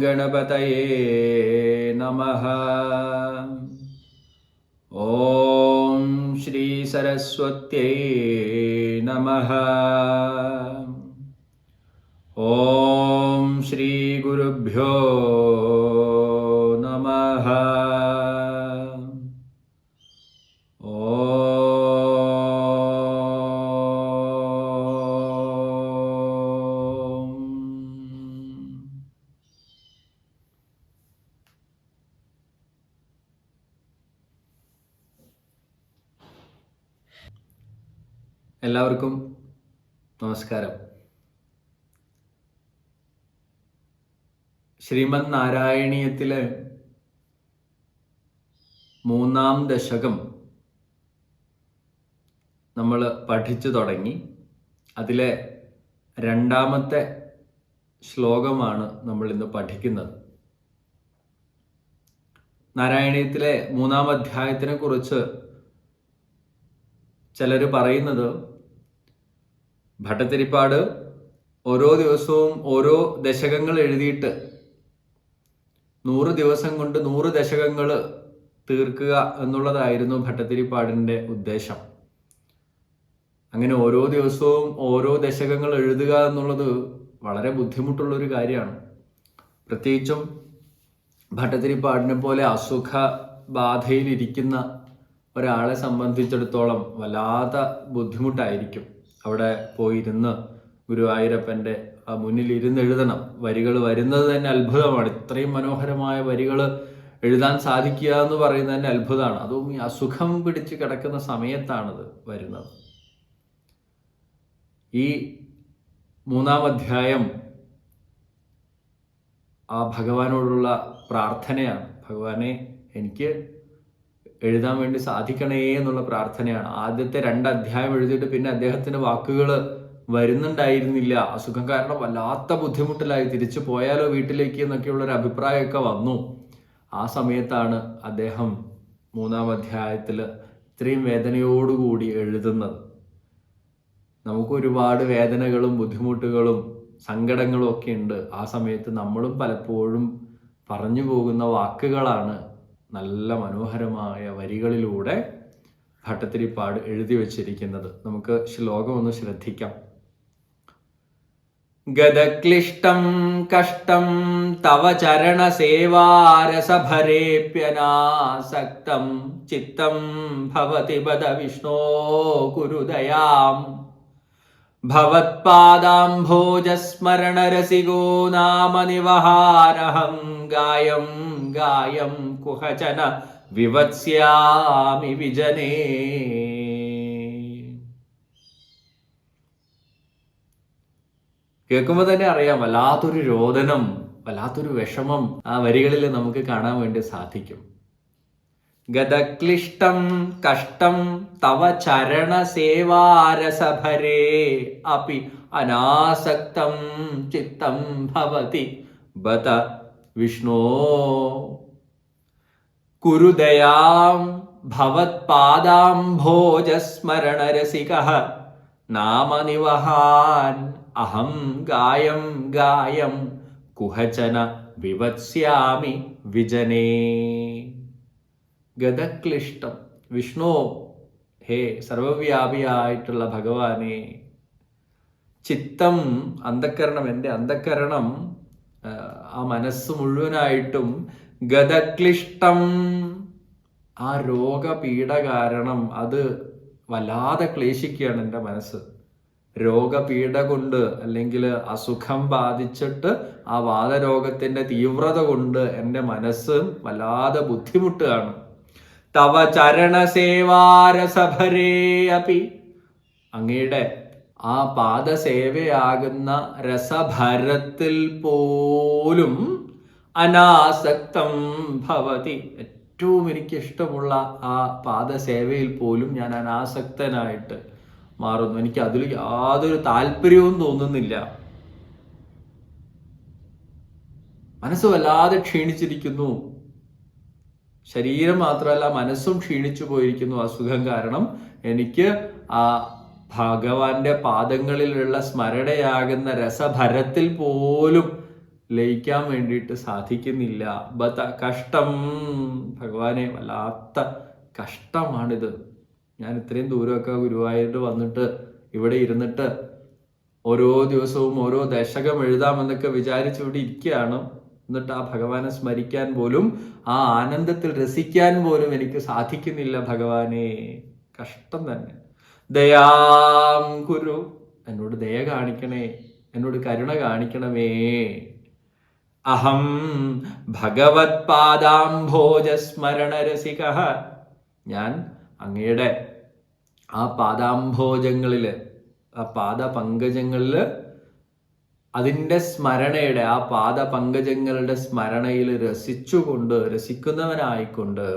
ॐ गङ्गणपतये नमः। ॐ श्रीसरस्वत्यै नमः എല്ലാവർക്കും നമസ്കാരം. ശ്രീമദ് നാരായണീയത്തിലെ മൂന്നാം ദശകം നമ്മൾ പഠിച്ചു തുടങ്ങി. അതിലെ രണ്ടാമത്തെ ശ്ലോകമാണ് നമ്മൾ ഇന്ന് പഠിക്കുന്നത്. നാരായണീയത്തിലെ മൂന്നാം അധ്യായത്തിനെ കുറിച്ച് ചിലർ പറയുന്നത് ഭട്ടത്തിരിപ്പാട് ഓരോ ദിവസവും ഓരോ ദശകങ്ങൾ എഴുതിയിട്ട് നൂറ് ദിവസം കൊണ്ട് നൂറ് ദശകങ്ങൾ തീർക്കുക എന്നുള്ളതായിരുന്നു ഭട്ടത്തിരിപ്പാടിന്റെ ഉദ്ദേശം. അങ്ങനെ ഓരോ ദിവസവും ഓരോ ദശകങ്ങൾ എഴുതുക എന്നുള്ളത് വളരെ ബുദ്ധിമുട്ടുള്ളൊരു കാര്യമാണ്. പ്രത്യേകിച്ചും ഭട്ടത്തിരിപ്പാടിനെ പോലെ അസുഖ ബാധയിലിരിക്കുന്ന ഒരാളെ സംബന്ധിച്ചിടത്തോളം വല്ലാത്ത ബുദ്ധിമുട്ടായിരിക്കും അവിടെ പോയിരുന്ന് ഗുരുവായൂരപ്പന്റെ മുന്നിൽ ഇരുന്ന് എഴുതണം. വരികൾ വരുന്നത് തന്നെ അത്ഭുതമാണ്. ഇത്രയും മനോഹരമായ വരികൾ എഴുതാൻ സാധിക്കുക എന്ന് പറയുന്നത് തന്നെ അത്ഭുതമാണ്. അതും ഈ അസുഖം പിടിച്ച് കിടക്കുന്ന സമയത്താണത് വരുന്നത്. ഈ മൂന്നാം അധ്യായം ആ ഭഗവാനോടുള്ള പ്രാർത്ഥനയാണ്. ഭഗവാനെ എനിക്ക് എഴുതാൻ വേണ്ടി സാധിക്കണേ എന്നുള്ള പ്രാർത്ഥനയാണ്. ആദ്യത്തെ രണ്ട് അധ്യായം എഴുതിയിട്ട് പിന്നെ അദ്ദേഹത്തിന്റെ വാക്കുകൾ വരുന്നുണ്ടായിരുന്നില്ല. അസുഖം കാരണം വല്ലാത്ത ബുദ്ധിമുട്ടിലായി. തിരിച്ചു പോയാലോ വീട്ടിലേക്ക് എന്നൊക്കെയുള്ള ഒരു അഭിപ്രായമൊക്കെ വന്നു. ആ സമയത്താണ് അദ്ദേഹം മൂന്നാം അധ്യായത്തിൽ ഇത്രയും വേദനയോടുകൂടി എഴുതുന്നത്. നമുക്ക് ഒരുപാട് വേദനകളും ബുദ്ധിമുട്ടുകളും സങ്കടങ്ങളും ഒക്കെ ഉണ്ട്. ആ സമയത്ത് നമ്മളും പലപ്പോഴും പറഞ്ഞു പോകുന്ന വാക്കുകളാണ് നല്ല മനോഹരമായ വരികളിലൂടെ ഭട്ടത്തിരിപ്പാട് എഴുതി വച്ചിരിക്കുന്നത്. നമുക്ക് ശ്ലോകം ഒന്ന് ശ്രദ്ധിക്കാം. ഗതക്ലിഷ്ടം കഷ്ടം തവ ചരണ ചരണസേവാരസഭരേപ്യനാസക്തം ചിത്തം ഭവതി ബദ വിഷ്ണോ കുരുദയാം ഭവത്പാദാംഭോജസ്മരണരസികോ നാമ നിവഹാരഹം ഗായം ഗായം കുഹചന വിവത്സ്യാമി വിജനേ കേൾക്കുമ്പോൾ തന്നെ അറിയാം വല്ലാത്തൊരു രോദനം വല്ലാത്തൊരു വിഷമം ആ വരികളിൽ നമുക്ക് കാണാൻ വേണ്ടി സാധിക്കും. ഗതക്ലിഷ്ടം കഷ്ടം തവ ചരണസേവാരസഭരേ അപ്പി അനാസക്തം ചിത്തം ഭവതി. ബത വിഷ്ണോ. കുരുദയാം ഭവത്പാദാംഭോജസ്മരണരസികഃ നാമനിവഹാൻ അഹം ഗായം ഗായം. കുഹചന വിവത്സ്യാമി വിജനേ. ഗതക്ലിഷ്ടം വിഷ്ണു ഹേ സർവവ്യാപിയായിട്ടുള്ള ഭഗവാനെ ചിത്തം അന്ധക്കരണം എന്റെ അന്ധക്കരണം ആ, മനസ്സ് മുഴുവനായിട്ടും ഗതക്ലിഷ്ടം ആ രോഗപീഠ കാരണം അത് വല്ലാതെ ക്ലേശിക്കുകയാണ് എന്റെ മനസ്സ്. രോഗപീഠ കൊണ്ട് അല്ലെങ്കിൽ അസുഖം ബാധിച്ചിട്ട് ആ വാദരോഗത്തിന്റെ തീവ്രത കൊണ്ട് എന്റെ മനസ്സ് വല്ലാതെ ബുദ്ധിമുട്ടുകയാണ്. തവ ചരണസേവാരസഭരേ അപ്പി. അങ്ങയുടെ ആ പാദസേവയാകുന്ന രസഭരത്തിൽ പോലും അനാസക്തം ഭവതി. ഏറ്റവും എനിക്കിഷ്ടമുള്ള ആ പാദസേവയിൽ പോലും ഞാൻ അനാസക്തനായിട്ട് മാറുന്നു. എനിക്ക് അതിൽ യാതൊരു താല്പര്യവും തോന്നുന്നില്ല. മനസ്സ് വല്ലാതെ ക്ഷീണിച്ചിരിക്കുന്നു. ശരീരം മാത്രമല്ല മനസ്സും ക്ഷീണിച്ചു പോയിരിക്കുന്നു അസുഖം കാരണം. എനിക്ക് ആ ഭഗവാന്റെ പാദങ്ങളിലുള്ള സ്മരണയാകുന്ന രസഭരത്തിൽ പോലും ലയിക്കാൻ വേണ്ടിയിട്ട് സാധിക്കുന്നില്ല. ബത കഷ്ടം. ഭഗവാനെ വല്ലാത്ത കഷ്ടമാണിത്. ഞാൻ ഇത്രയും ദൂരമൊക്കെ ഗുരുവായൂരിൽ വന്നിട്ട് ഇവിടെ ഇരുന്നിട്ട് ഓരോ ദിവസവും ഓരോ ദശകം എഴുതാമെന്നൊക്കെ വിചാരിച്ചിവിടെ ഇരിക്കുകയാണ്. എന്നിട്ട് ആ ഭഗവാനെ സ്മരിക്കാൻ പോലും ആ ആനന്ദത്തിൽ രസിക്കാൻ പോലും എനിക്ക് സാധിക്കുന്നില്ല ഭഗവാനെ. കഷ്ടം തന്നെ. ദയാം കുരു. എന്നോട് ദയ കാണിക്കണേ. എന്നോട് കരുണ കാണിക്കണമേ. അഹം ഭഗവത് പാദാം പാദാംഭോജസ്മരണരസിക ഞാൻ അങ്ങയുടെ ആ പാദാംഭോജങ്ങളിൽ ആ പാദ പാദപങ്കജങ്ങളിൽ അതിന്റെ സ്മരണയുടെ ആ പാദ പങ്കജങ്ങളുടെ സ്മരണയിൽ രസിച്ചുകൊണ്ട് രസിക്കുന്നവനായിക്കൊണ്ട്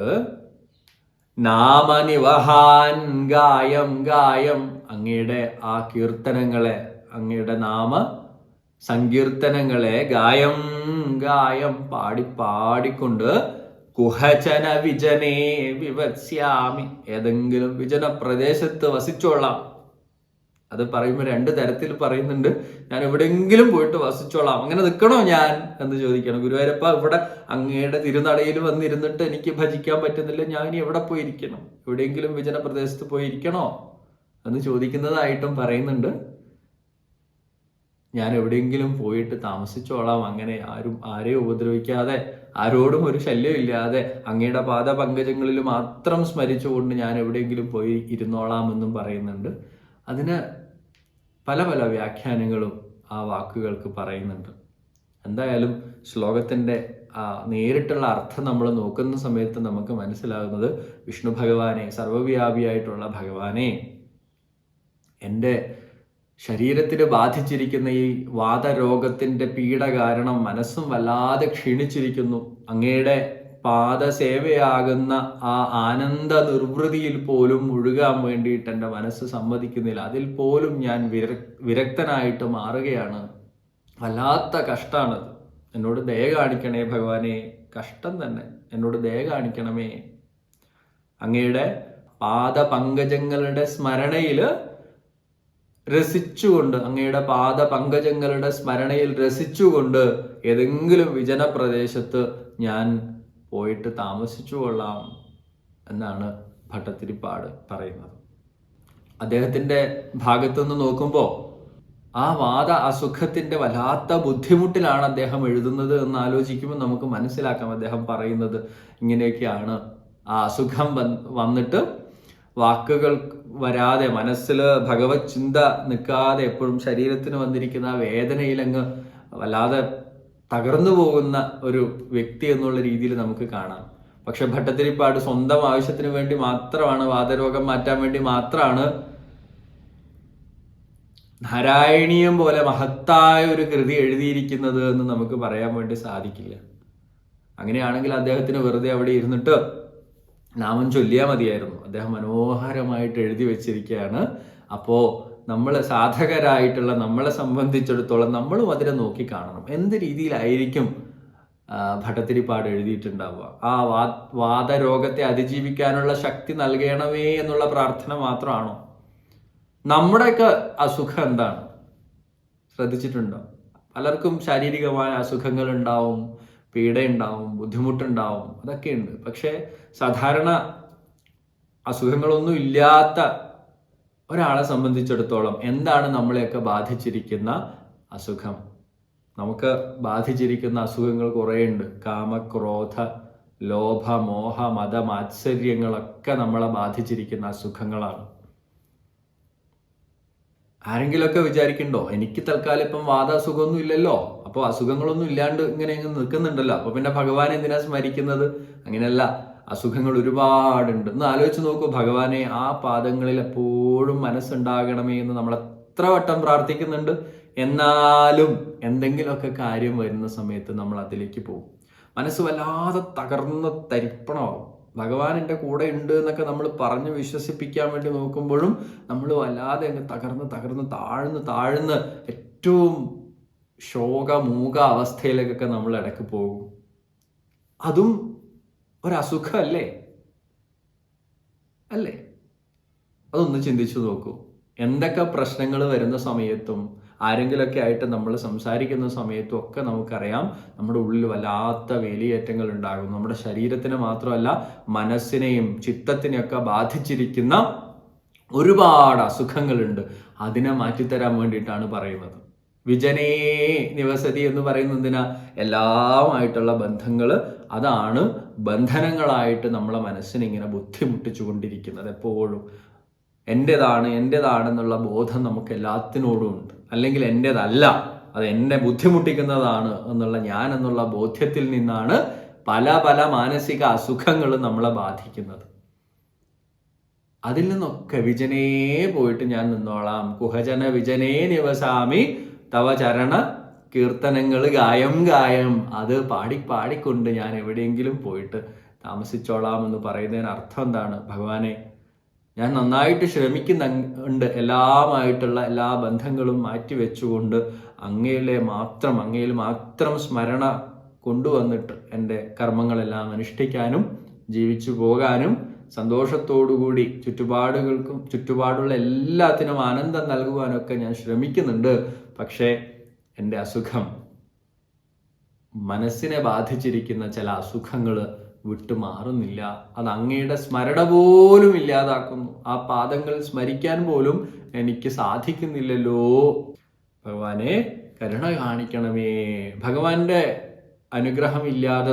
നാമനിവഹാൻ ഗായം ഗായം അങ്ങയുടെ ആ കീർത്തനങ്ങളെ അങ്ങയുടെ നാമ സങ്കീർത്തനങ്ങളെ ഗായം ഗായം പാടി പാടിക്കൊണ്ട് കുഹചന വിജനേ വിവത്സ്യാമി. ഏതെങ്കിലും വിജന പ്രദേശത്ത് വസിച്ചോളാം. അത് പറയുമ്പോൾ രണ്ട് തരത്തിൽ പറയുന്നുണ്ട്. ഞാൻ എവിടെയെങ്കിലും പോയിട്ട് വസിച്ചോളാം. അങ്ങനെ നിൽക്കണോ ഞാൻ? എന്ന് ചോദിക്കണം. ഗുരുവായൂരപ്പ ഇവിടെ അങ്ങയുടെ തിരുനടയിൽ വന്നിരുന്നിട്ട് എനിക്ക് ഭജിക്കാൻ പറ്റുന്നില്ല. ഞാൻ ഇനി എവിടെ പോയിരിക്കണം? എവിടെയെങ്കിലും വിജന പ്രദേശത്ത് പോയിരിക്കണോ? എന്ന് ചോദിക്കുന്നതായിട്ടും പറയുന്നുണ്ട്. ഞാൻ എവിടെയെങ്കിലും പോയിട്ട് താമസിച്ചോളാം. അങ്ങനെ ആരും ആരെയും ഉപദ്രവിക്കാതെ ആരോടും ഒരു ശല്യം ഇല്ലാതെ അങ്ങയുടെ പാദ പങ്കജങ്ങളിൽ മാത്രം സ്മരിച്ചുകൊണ്ട് ഞാൻ എവിടെയെങ്കിലും പോയി ഇരുന്നോളാം എന്നും പറയുന്നുണ്ട്. അതിന് പല പല വ്യാഖ്യാനങ്ങളും ആ വാക്കുകൾക്ക് പറയുന്നുണ്ട്. എന്തായാലും ശ്ലോകത്തിന്റെ നേരിട്ടുള്ള അർത്ഥം നമ്മൾ നോക്കുന്ന സമയത്ത് നമുക്ക് മനസ്സിലാകുന്നത് വിഷ്ണു ഭഗവാനെ സർവവ്യാപിയായിട്ടുള്ള ഭഗവാനെ. എന്റെ ശരീരത്തിന് ബാധിച്ചിരിക്കുന്ന ഈ വാദരോഗത്തിന്റെ പീഡ കാരണം മനസ്സും വല്ലാതെ ക്ഷീണിച്ചിരിക്കുന്നു. അങ്ങയുടെ പാദസേവയാകുന്ന ആ ആനന്ദ നിർവൃതിയിൽ പോലും മുഴുകാൻ വേണ്ടിയിട്ട് എന്റെ മനസ്സ് സമ്മതിക്കുന്നില്ല. അതിൽ പോലും ഞാൻ വിര വിരക്തനായിട്ട് മാറുകയാണ്. വല്ലാത്ത കഷ്ടമാണത് എന്നോട് ദയ കാണിക്കണേ ഭഗവാനെ. കഷ്ടം തന്നെ. എന്നോട് ദയ കാണിക്കണമേ. അങ്ങയുടെ പാദപങ്കജങ്ങളുടെ സ്മരണയിൽ രസിച്ചുകൊണ്ട് അങ്ങയുടെ പാദ പങ്കജങ്ങളുടെ സ്മരണയിൽ രസിച്ചുകൊണ്ട് ഏതെങ്കിലും വിജന പ്രദേശത്ത് ഞാൻ പോയിട്ട് താമസിച്ചു കൊള്ളാം എന്നാണ് ഭട്ടത്തിരിപ്പാട് പറയുന്നത്. അദ്ദേഹത്തിന്റെ ഭാഗത്തുനിന്ന് നോക്കുമ്പോൾ ആ വാദ അസുഖത്തിന്റെ വല്ലാത്ത ബുദ്ധിമുട്ടിലാണ് അദ്ദേഹം എഴുതുന്നത് എന്ന് ആലോചിക്കുമ്പോൾ നമുക്ക് മനസ്സിലാക്കാം അദ്ദേഹം പറയുന്നത് ഇങ്ങനെയൊക്കെയാണ്. ആ അസുഖം വന്നിട്ട് വാക്കുകൾ വരാതെ മനസ്സിൽ ഭഗവത് ചിന്ത നിൽക്കാതെ എപ്പോഴും ശരീരത്തിന് വന്നിരിക്കുന്ന ആ വേദനയിലങ്ങ് വല്ലാതെ തകർന്നു പോകുന്ന ഒരു വ്യക്തി എന്നുള്ള രീതിയിൽ നമുക്ക് കാണാം. പക്ഷെ ഭട്ടതിരിപ്പാട് സ്വന്തം ആവശ്യത്തിന് വേണ്ടി മാത്രമാണ് വാദരോഗം മാറ്റാൻ വേണ്ടി മാത്രമാണ് നാരായണീയം പോലെ മഹത്തായ ഒരു കൃതി എഴുതിയിരിക്കുന്നത് എന്ന് നമുക്ക് പറയാൻ വേണ്ടി സാധിക്കില്ല. അങ്ങനെയാണെങ്കിൽ അദ്ദേഹത്തിന് വെറുതെ അവിടെ ഇരുന്നിട്ട് നാമം ചൊല്ലിയാൽ മതിയായിരുന്നു. അദ്ദേഹം മനോഹരമായിട്ട് എഴുതി വെച്ചിരിക്കുകയാണ്. അപ്പോൾ നമ്മൾ സാധകരായിട്ടുള്ള നമ്മളെ സംബന്ധിച്ചിടത്തോളം നമ്മളും അതിനെ നോക്കി കാണണം. എന്ത് രീതിയിലായിരിക്കും ഭട്ടത്തിരിപ്പാട് എഴുതിയിട്ടുണ്ടാവുക? ആ വാ വാദരോഗത്തെ അതിജീവിക്കാനുള്ള ശക്തി നൽകണമേ എന്നുള്ള പ്രാർത്ഥന മാത്രമാണോ? നമ്മുടെയൊക്കെ അസുഖം എന്താണ്? ശ്രദ്ധിച്ചിട്ടുണ്ടോ? പലർക്കും ശാരീരികമായ അസുഖങ്ങൾ ഉണ്ടാവും പീഡയുണ്ടാവും ബുദ്ധിമുട്ടുണ്ടാവും അതൊക്കെയുണ്ട്. പക്ഷേ സാധാരണ അസുഖങ്ങളൊന്നും ഇല്ലാത്ത ഒരാളെ സംബന്ധിച്ചിടത്തോളം എന്താണ് നമ്മളെയൊക്കെ ബാധിച്ചിരിക്കുന്ന അസുഖം? നമുക്ക് ബാധിച്ചിരിക്കുന്ന അസുഖങ്ങൾ കുറേയുണ്ട്. കാമക്രോധ ലോഭ മോഹ മത മാത്സര്യങ്ങളൊക്കെ നമ്മളെ ബാധിച്ചിരിക്കുന്ന അസുഖങ്ങളാണ്. ആരെങ്കിലുമൊക്കെ വിചാരിക്കണ്ടോ? എനിക്ക് തൽക്കാലം ഇപ്പം വാദാസുഖമൊന്നും ഇല്ലല്ലോ. അപ്പോൾ അസുഖങ്ങളൊന്നും ഇല്ലാണ്ട് ഇങ്ങനെ ഇങ്ങനെ നിൽക്കുന്നുണ്ടല്ലോ. അപ്പോൾ പിന്നെ ഭഗവാൻ എന്തിനാ സ്മരിക്കുന്നത്? അങ്ങനെയല്ല. അസുഖങ്ങൾ ഒരുപാടുണ്ട് ഒന്ന് ആലോചിച്ച് നോക്കൂ ഭഗവാനെ ആ പാദങ്ങളിൽ എപ്പോഴും മനസ്സുണ്ടാകണമേ എന്ന് നമ്മൾ എത്ര വട്ടം പ്രാർത്ഥിക്കുന്നുണ്ട്. എന്നാലും എന്തെങ്കിലുമൊക്കെ കാര്യം വരുന്ന സമയത്ത് നമ്മൾ അതിലേക്ക് പോകും. മനസ്സ് വല്ലാതെ തകർന്ന് തരിപ്പണമാവും ഭഗവാൻ എന്റെ കൂടെ ഉണ്ട് എന്നൊക്കെ നമ്മൾ പറഞ്ഞ് വിശ്വസിപ്പിക്കാൻ വേണ്ടി നോക്കുമ്പോഴും നമ്മൾ വല്ലാതെ അങ്ങ് തകർന്ന് തകർന്ന് താഴ്ന്ന് താഴ്ന്ന് ഏറ്റവും ശോകമൂക അവസ്ഥയിലേക്കൊക്കെ നമ്മൾ ഇടയ്ക്ക് പോകും. അതും ഒരസുഖമല്ലേ അല്ലേ? അതൊന്ന് ചിന്തിച്ചു നോക്കൂ. എന്തൊക്കെ പ്രശ്നങ്ങൾ വരുന്ന സമയത്തും ആരെങ്കിലൊക്കെ ആയിട്ട് നമ്മൾ സംസാരിക്കുന്ന സമയത്തും ഒക്കെ നമുക്കറിയാം നമ്മുടെ ഉള്ളിൽ വല്ലാത്ത വേലിയേറ്റങ്ങൾ ഉണ്ടാകും. നമ്മുടെ ശരീരത്തിന് മാത്രമല്ല മനസ്സിനെയും ചിത്തത്തിനെയൊക്കെ ബാധിച്ചിരിക്കുന്ന ഒരുപാട് അസുഖങ്ങളുണ്ട്. അതിനെ മാറ്റിത്തരാൻ വേണ്ടിയിട്ടാണ് പറയുന്നത്. വിജനേ നിവസതി എന്ന് പറയുന്നതിനാ എല്ലാമായിട്ടുള്ള ബന്ധങ്ങൾ അതാണ് ബന്ധനങ്ങളായിട്ട് നമ്മളെ മനസ്സിനിങ്ങനെ ബുദ്ധിമുട്ടിച്ചു കൊണ്ടിരിക്കുന്നത് എപ്പോഴും. എന്റെതാണ് എന്റെതാണെന്നുള്ള ബോധം നമുക്ക് എല്ലാത്തിനോടും ഉണ്ട്. അല്ലെങ്കിൽ എന്റെതല്ല അത് എന്നെ ബുദ്ധിമുട്ടിക്കുന്നതാണ് എന്നുള്ള ഞാൻ എന്നുള്ള ബോധ്യത്തിൽ നിന്നാണ് പല പല മാനസിക അസുഖങ്ങളും നമ്മളെ ബാധിക്കുന്നത്. അതിൽ നിന്നൊക്കെ വിജനേ പോയിട്ട് ഞാൻ നിന്നോളാം. കുഹജന വിജനേ നിവസാമി തവ ചരണ കീർത്തനങ്ങൾ ഗായം ഗായം. അത് പാടി പാടിക്കൊണ്ട് ഞാൻ എവിടെയെങ്കിലും പോയിട്ട് താമസിച്ചോളാം എന്ന് പറയുന്നതിന് അർത്ഥം എന്താണ്? ഭഗവാനെ ഞാൻ നന്നായിട്ട് ശ്രമിക്കുന്നുണ്ട് എല്ലാമായിട്ടുള്ള എല്ലാ ബന്ധങ്ങളും മാറ്റി വെച്ചുകൊണ്ട് അങ്ങയിലെ മാത്രം അങ്ങയിൽ മാത്രം സ്മരണ കൊണ്ടുവന്നിട്ട് എന്റെ കർമ്മങ്ങളെല്ലാം അനുഷ്ഠിക്കാനും ജീവിച്ചു പോകാനും സന്തോഷത്തോടുകൂടി ചുറ്റുപാടുകൾക്കും ചുറ്റുപാടുള്ള എല്ലാത്തിനും ആനന്ദം നൽകുവാനൊക്കെ ഞാൻ ശ്രമിക്കുന്നുണ്ട്. പക്ഷേ എന്റെ അസുഖം. മനസ്സിനെ ബാധിച്ചിരിക്കുന്ന ചില അസുഖങ്ങൾ വിട്ടുമാറുന്നില്ല അത് അങ്ങയുടെ സ്മരണ പോലും ഇല്ലാതാക്കുന്നു. ആ പാദങ്ങൾ സ്മരിക്കാൻ പോലും എനിക്ക് സാധിക്കുന്നില്ലല്ലോ. ഭഗവാനെ കരുണ കാണിക്കണമേ. ഭഗവാന്റെ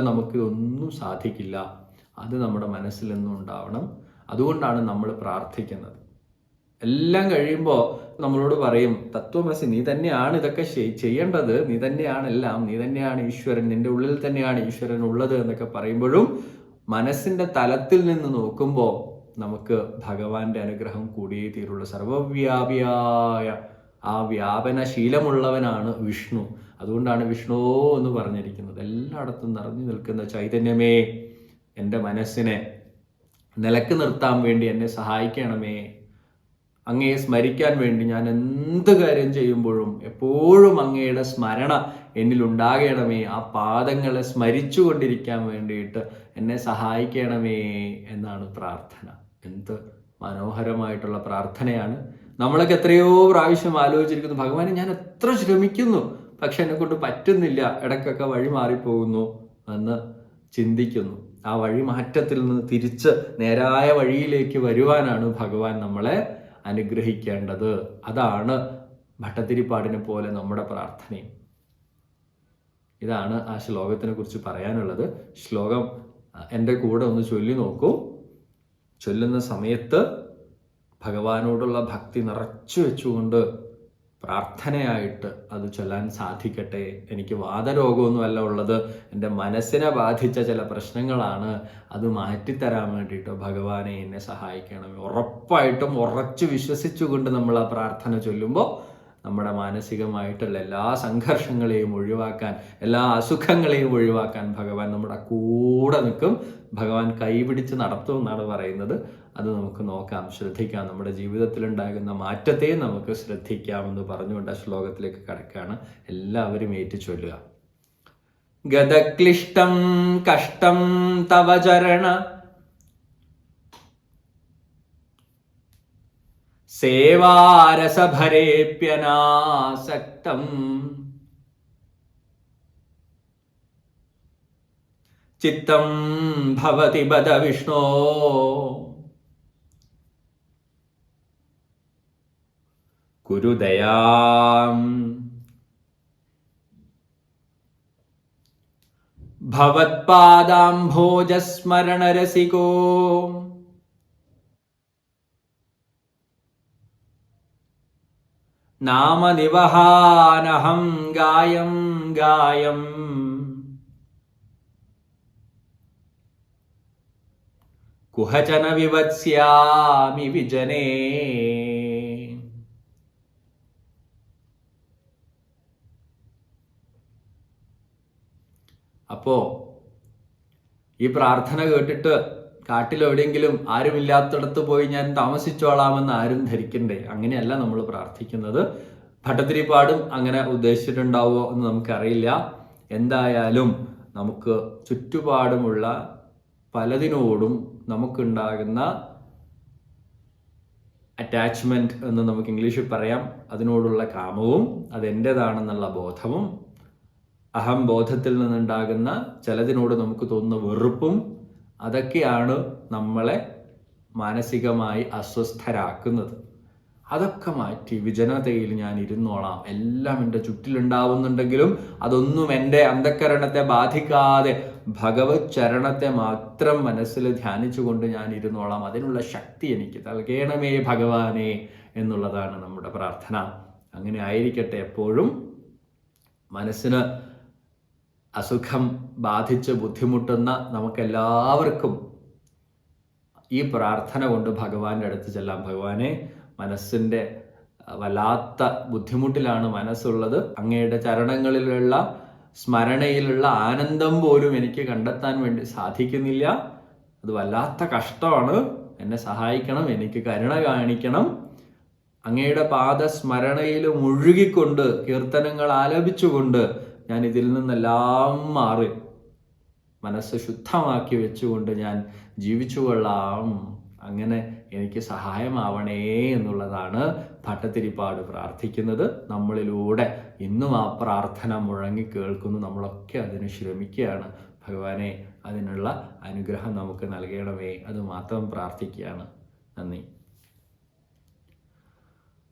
നമുക്ക് ഒന്നും സാധിക്കില്ല. അത് നമ്മുടെ മനസ്സിൽ നിന്നും ഉണ്ടാവണം അതുകൊണ്ടാണ് നമ്മൾ പ്രാർത്ഥിക്കുന്നത്. എല്ലാം കഴിയുമ്പോൾ നമ്മളോട് പറയും തത്വമസി നീ തന്നെയാണ് ഇതൊക്കെ ചെയ്യേണ്ടത്. നീ തന്നെയാണ് എല്ലാം. നീ തന്നെയാണ് ഈശ്വരൻ. നിന്റെ ഉള്ളിൽ തന്നെയാണ് ഈശ്വരൻ ഉള്ളത് എന്നൊക്കെ പറയുമ്പോഴും മനസ്സിന്റെ തലത്തിൽ നിന്ന് നോക്കുമ്പോൾ നമുക്ക് ഭഗവാന്റെ അനുഗ്രഹം കൂടിയേ തീരുള്ളൂ. സർവവ്യാപിയായ ആ വ്യാപന ശീലമുള്ളവനാണ് വിഷ്ണു. അതുകൊണ്ടാണ് വിഷ്ണു എന്ന് പറഞ്ഞിരിക്കുന്നത്. എല്ലായിടത്തും നിറഞ്ഞു നിൽക്കുന്ന ചൈതന്യമേ എന്റെ മനസ്സിനെ നിലയ്ക്ക് നിർത്താൻ വേണ്ടി എന്നെ സഹായിക്കണമേ. അങ്ങയെ സ്മരിക്കാൻ വേണ്ടി ഞാൻ എന്ത് കാര്യം ചെയ്യുമ്പോഴും എപ്പോഴും അങ്ങയുടെ സ്മരണ എന്നിൽ ഉണ്ടാകണമേ ആ പാദങ്ങളെ സ്മരിച്ചു കൊണ്ടിരിക്കാൻ വേണ്ടിയിട്ട് എന്നെ സഹായിക്കണമേ എന്നാണ് പ്രാർത്ഥന. എന്ത് മനോഹരമായിട്ടുള്ള പ്രാർത്ഥനയാണ്. നമ്മളൊക്കെ എത്രയോ പ്രാവശ്യം ആലോചിച്ചിരിക്കുന്നു ഭഗവാനെ ഞാൻ എത്ര ശ്രമിക്കുന്നു പക്ഷെ എന്നെ കൊണ്ട് പറ്റുന്നില്ല ഇടയ്ക്കൊക്കെ വഴി മാറിപ്പോകുന്നു എന്ന് ചിന്തിക്കുന്നു. ആ വഴി മാറ്റത്തിൽ നിന്ന് തിരിച്ച് നേരായ വഴിയിലേക്ക് വരുവാനാണ് ഭഗവാൻ നമ്മളെ അനുഗ്രഹിക്കേണ്ടത്. അതാണ് ഭട്ടതിരിപ്പാടിനെ പോലെ നമ്മുടെ പ്രാർത്ഥനയും. ഇതാണ് ആ ശ്ലോകത്തിനെ കുറിച്ച് പറയാനുള്ളത്. ശ്ലോകം എന്റെ കൂടെ ഒന്ന് ചൊല്ലി നോക്കൂ. ചൊല്ലുന്ന സമയത്ത് ഭഗവാനോടുള്ള ഭക്തി നിറച്ചു വെച്ചുകൊണ്ട് പ്രാർത്ഥനയായിട്ട് അത് ചൊല്ലാൻ സാധിക്കട്ടെ. എനിക്ക് വാദരോഗമൊന്നുമല്ല ഉള്ളത്. എന്റെ മനസ്സിനെ ബാധിച്ച ചില പ്രശ്നങ്ങളാണ്. അത് മാറ്റിത്തരാൻ വേണ്ടിയിട്ട് ഭഗവാനെ എന്നെ സഹായിക്കണം. ഉറപ്പായിട്ടും ഉറച്ചു വിശ്വസിച്ചുകൊണ്ട് നമ്മൾ ആ പ്രാർത്ഥന ചൊല്ലുമ്പോൾ നമ്മുടെ മാനസികമായിട്ടുള്ള എല്ലാ സംഘർഷങ്ങളെയും ഒഴിവാക്കാൻ എല്ലാ അസുഖങ്ങളെയും ഒഴിവാക്കാൻ ഭഗവാൻ നമ്മുടെ കൂടെ നിൽക്കും. ഭഗവാൻ കൈപിടിച്ച് നടത്തും എന്നാണ് പറയുന്നത്. അത് നമുക്ക് നോക്കാം ശ്രദ്ധിക്കാം. നമ്മുടെ ജീവിതത്തിൽ ഉണ്ടാകുന്ന മാറ്റത്തെയും നമുക്ക് ശ്രദ്ധിക്കാമെന്ന് പറഞ്ഞുകൊണ്ട് ആ ശ്ലോകത്തിലേക്ക് കടക്കുകയാണ്. എല്ലാവരും ഏറ്റു ചൊല്ലുക ഗതക്ലിഷ്ടം കഷ്ടം തവ ചരണ. സേവാരസഭരേപ്യനാസക്തം. ചിത്തം ഭവതി ബദ വിഷ്ണോ കുരുദയാം ഭവത്പാദാംഭോജസ്മരണരസികോ നാമനിവഹാനഹം ഗായം ഗായം കുഹചന വിവത്സ്യാമി വിജനേ അപ്പോ ഈ പ്രാർത്ഥന കേട്ടിട്ട് കാട്ടിലെവിടെയെങ്കിലും ആരുമില്ലാത്തടത്ത് പോയി ഞാൻ താമസിച്ചോളാമെന്ന് ആരും ധരിക്കണ്ടേ? അങ്ങനെയല്ല നമ്മൾ പ്രാർത്ഥിക്കുന്നത്. ഭട്ടതിരിപ്പാടും അങ്ങനെ ഉദ്ദേശിച്ചിട്ടുണ്ടാവോ എന്ന് നമുക്കറിയില്ല. എന്തായാലും നമുക്ക് ചുറ്റുപാടുമുള്ള പലതിനോടും നമുക്കുണ്ടാകുന്ന അറ്റാച്ച്മെന്റ് എന്ന് നമുക്ക് ഇംഗ്ലീഷിൽ പറയാം. അതിനോടുള്ള കാമവും അതെന്റെതാണെന്നുള്ള ബോധവും അഹംബോധത്തിൽ നിന്നുണ്ടാകുന്ന ചിലതിനോട് നമുക്ക് തോന്നുന്ന വെറുപ്പും അതൊക്കെയാണ് നമ്മളെ മാനസികമായി അസ്വസ്ഥരാക്കുന്നത്. അതൊക്കെ മാറ്റി വിജനതയിൽ ഞാൻ ഇരുന്നോളാം. എല്ലാം എന്റെ ചുറ്റിലുണ്ടാവുന്നുണ്ടെങ്കിലും അതൊന്നും എന്റെ അന്ധക്കരണത്തെ ബാധിക്കാതെ ഭഗവത് ചരണത്തെ മാത്രം മനസ്സിൽ ധ്യാനിച്ചുകൊണ്ട് ഞാൻ ഇരുന്നോളാം. അതിനുള്ള ശക്തി എനിക്ക് നൽകണമേ ഭഗവാനെ എന്നുള്ളതാണ് നമ്മുടെ പ്രാർത്ഥന. അങ്ങനെ ആയിരിക്കട്ടെ എപ്പോഴും മനസ്സിന് അസുഖം ബാധിച്ച് ബുദ്ധിമുട്ടുന്ന നമുക്കെല്ലാവർക്കും ഈ പ്രാർത്ഥന കൊണ്ട് ഭഗവാന്റെ അടുത്ത് ചെല്ലാം. ഭഗവാനെ മനസ്സിന്റെ വല്ലാത്ത ബുദ്ധിമുട്ടിലാണ് മനസ്സുള്ളത്. അങ്ങയുടെ ചരണങ്ങളിലുള്ള സ്മരണയിലുള്ള ആനന്ദം പോലും എനിക്ക് കണ്ടെത്താൻ വേണ്ടി സാധിക്കുന്നില്ല. അത് വല്ലാത്ത കഷ്ടമാണ്. എന്നെ സഹായിക്കണം എനിക്ക് കരുണ കാണിക്കണം. അങ്ങയുടെ പാദസ്മരണയിൽ മുഴുകിക്കൊണ്ട് കീർത്തനങ്ങൾ ആലപിച്ചുകൊണ്ട് ഞാൻ ഇതിൽ നിന്നെല്ലാം മാറി. മനസ്സ് ശുദ്ധമാക്കി വെച്ചുകൊണ്ട് ഞാൻ ജീവിച്ചു കൊള്ളാം അങ്ങനെ എനിക്ക് സഹായമാവണേ എന്നുള്ളതാണ് ഭട്ടത്തിരിപ്പാട് പ്രാർത്ഥിക്കുന്നത്. നമ്മളിലൂടെ ഇന്നും ആ പ്രാർത്ഥന മുഴങ്ങി കേൾക്കുന്നു. നമ്മളൊക്കെ അതിന് ശ്രമിക്കുകയാണ്. ഭഗവാനെ അതിനുള്ള അനുഗ്രഹം നമുക്ക് നൽകണമേ. അത് മാത്രം പ്രാർത്ഥിക്കുകയാണ്. നന്ദി.